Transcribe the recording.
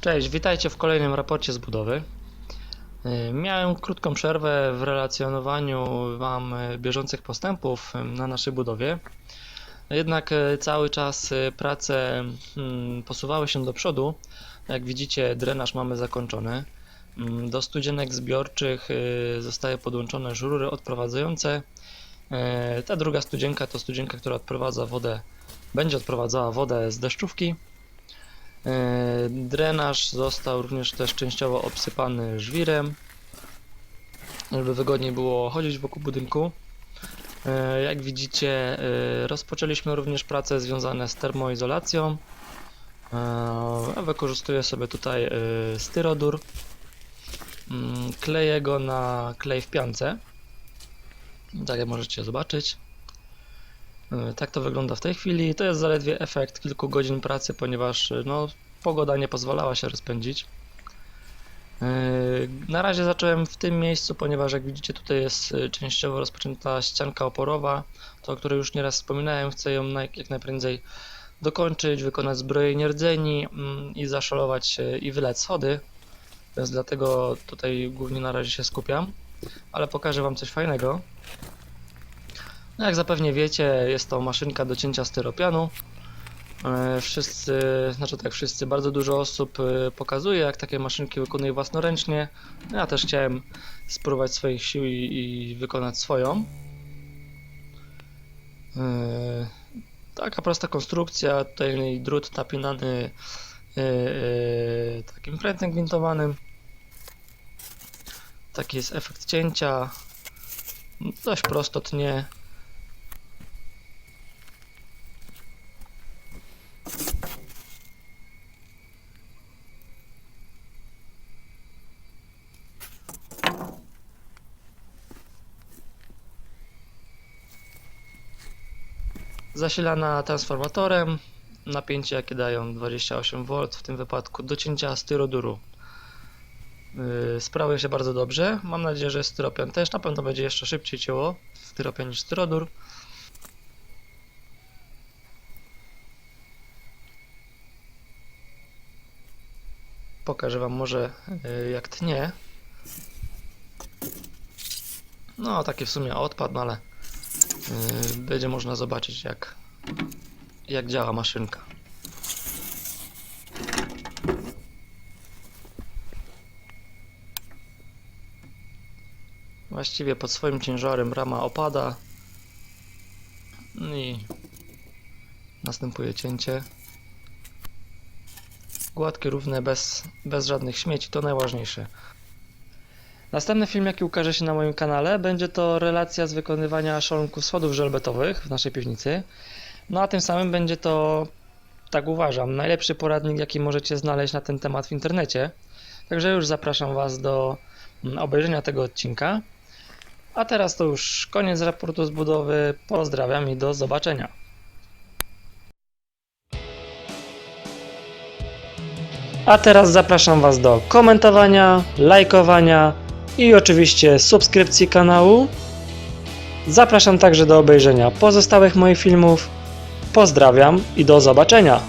Cześć, witajcie w kolejnym raporcie z budowy. Y, Miałem krótką przerwę w relacjonowaniu Wam y, bieżących postępów y, na naszej budowie. Jednak cały czas prace mm, posuwały się do przodu. Jak widzicie, drenaż mamy zakończony. Mm, Do studzienek zbiorczych zostaje podłączone żury odprowadzające. Ta druga studzienka to studzienka, która odprowadza wodę, będzie odprowadzała wodę z deszczówki. E, Drenaż został również też częściowo obsypany żwirem, żeby wygodniej było chodzić wokół budynku. E, Jak widzicie, e, rozpoczęliśmy również prace związane z termoizolacją. Wykorzystuję sobie tutaj styrodur. Mm, Kleję go na klej w piance. Tak jak możecie zobaczyć. E, Tak to wygląda w tej chwili. To jest zaledwie efekt kilku godzin pracy, ponieważ e, no, pogoda nie pozwalała się rozpędzić. E, Na razie zacząłem w tym miejscu, ponieważ jak widzicie tutaj jest częściowo rozpoczęta ścianka oporowa, to o której już nieraz wspominałem. Chcę ją jak najprędzej dokończyć, wykonać zbrojenie rdzeni mm, i zaszalować i wylać schody. Więc dlatego tutaj głównie na razie się skupiam, ale pokażę Wam coś fajnego. No jak zapewnie wiecie, jest to maszynka do cięcia styropianu. E, Wszyscy, znaczy tak wszyscy, bardzo dużo osób e, pokazuje jak takie maszynki wykonuje własnoręcznie. No Ja też chciałem spróbować swoich sił i, i wykonać swoją. E, Taka prosta konstrukcja, tutaj drut napinany takim prętem gwintowanym. Taki jest efekt cięcia. Dość prosto tnie. Zasilana transformatorem. Napięcie jakie dają 28V, w tym wypadku do cięcia styroduru. Yy, Sprawuje się bardzo dobrze. Mam nadzieję, że styropian też na pewno będzie jeszcze szybciej cięło styropian niż styrodur. Pokażę Wam może yy, jak tnie. No taki w sumie odpad, no ale będzie można zobaczyć jak, jak działa maszynka. Właściwie pod swoim ciężarem rama opada i następuje cięcie. Gładkie, równe, bez, bez żadnych śmieci, to najważniejsze. Następny film, jaki ukaże się na moim kanale, będzie to relacja z wykonywania szalonków schodów żelbetowych w naszej piwnicy. No a tym samym będzie to, tak uważam, najlepszy poradnik, jaki możecie znaleźć na ten temat w internecie. Także już zapraszam Was do mm, obejrzenia tego odcinka. A teraz to już koniec raportu z budowy. Pozdrawiam i do zobaczenia. A teraz zapraszam Was do komentowania, lajkowania i oczywiście subskrypcji kanału. Zapraszam także do obejrzenia pozostałych moich filmów. Pozdrawiam i do zobaczenia.